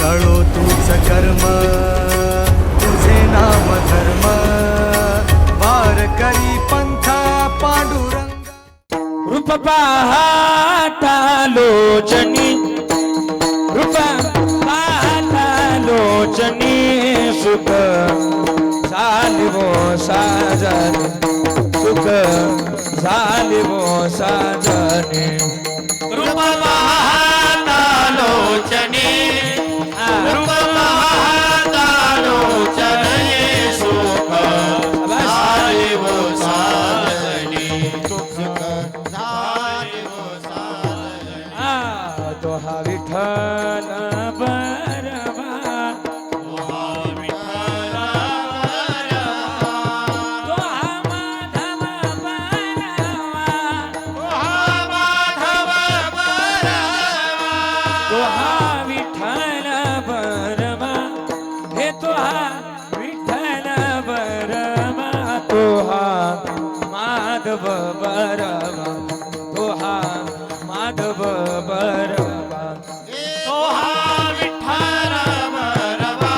कळो तूच कर्म तुझे नाम धर्म. वार करी पंथा पांडुरंग. रूप पाहता लोचनी रूप पाहता लोचनी सुख झालिवो साजन सुख झालिवो साजन. रूप पाहता लोचनी माधव बरमा तो हा माधव बरमा तो हा विठ्ठल बरवा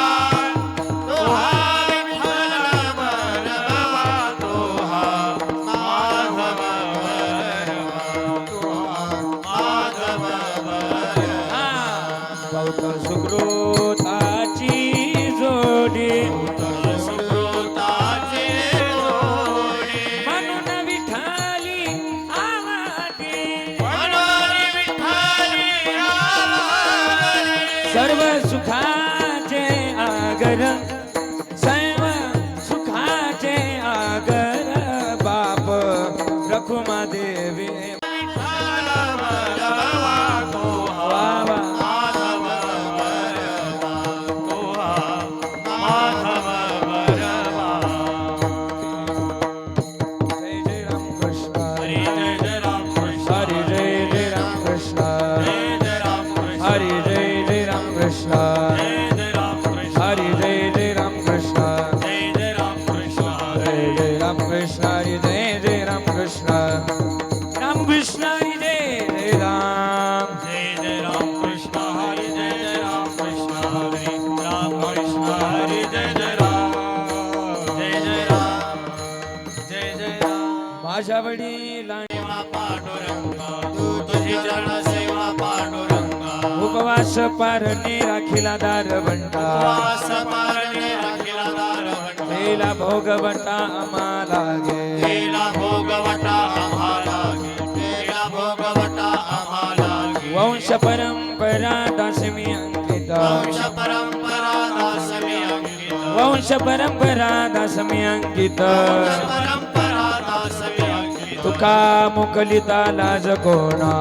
तो हा विठ्ठल बरवा तो हा माधव बरवा तो हा. माधव बरवा गौत सुकृताची जोडी. सर्व सुखाचे आगर Krishna Hare Jai Jai Ram Krishna Jai Jai Ram Krishna Jai Jai Ram Krishna Hare Jai Jai Ram Krishna Ram Krishna Hare Jai Jai Ram Jai Jai Ram Krishna Hare Jai Jai Ram Krishna Hare Ram Krishna Hare Jai Jai Ram Jai Jai Ram Jai Jai Ram Bhasha Vadi Lani Ma Paduranga Tu Tujhi Jana Seva Paduranga उपवास पारणे राखीला दार बंटा वास पारणे राखिला दारवंटा तेला भोगवटा आम्हाला गे तेला भोगवटा आम्हाला घे तेला भोगवटा आम्हाला घे वंश परंपरा दासमी अंकित। वंश परंपरा दासमी अंकित। वंश परंपरा दासमी अंकित। वंश परंपरा दासमी अंकित। तुका मुकलिता लाज कोणा।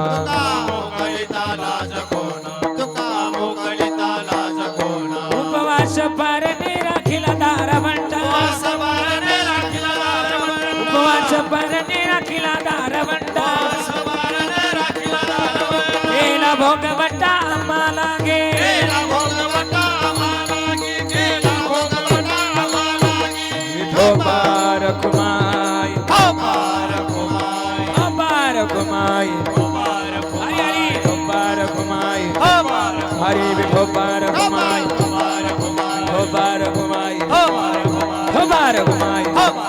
दारवंटा उपवास पारणे राखीला राखिला दारवंटा. तेला भोगवटा आम्हाला गे. केला भोगवटा आम्हाला आम्हाला अपार अपार कुमाई. अपार हरी हरी. विठोबा अपार हरी विठोबा रखुमाई अपार कुमाय विठोबा अपार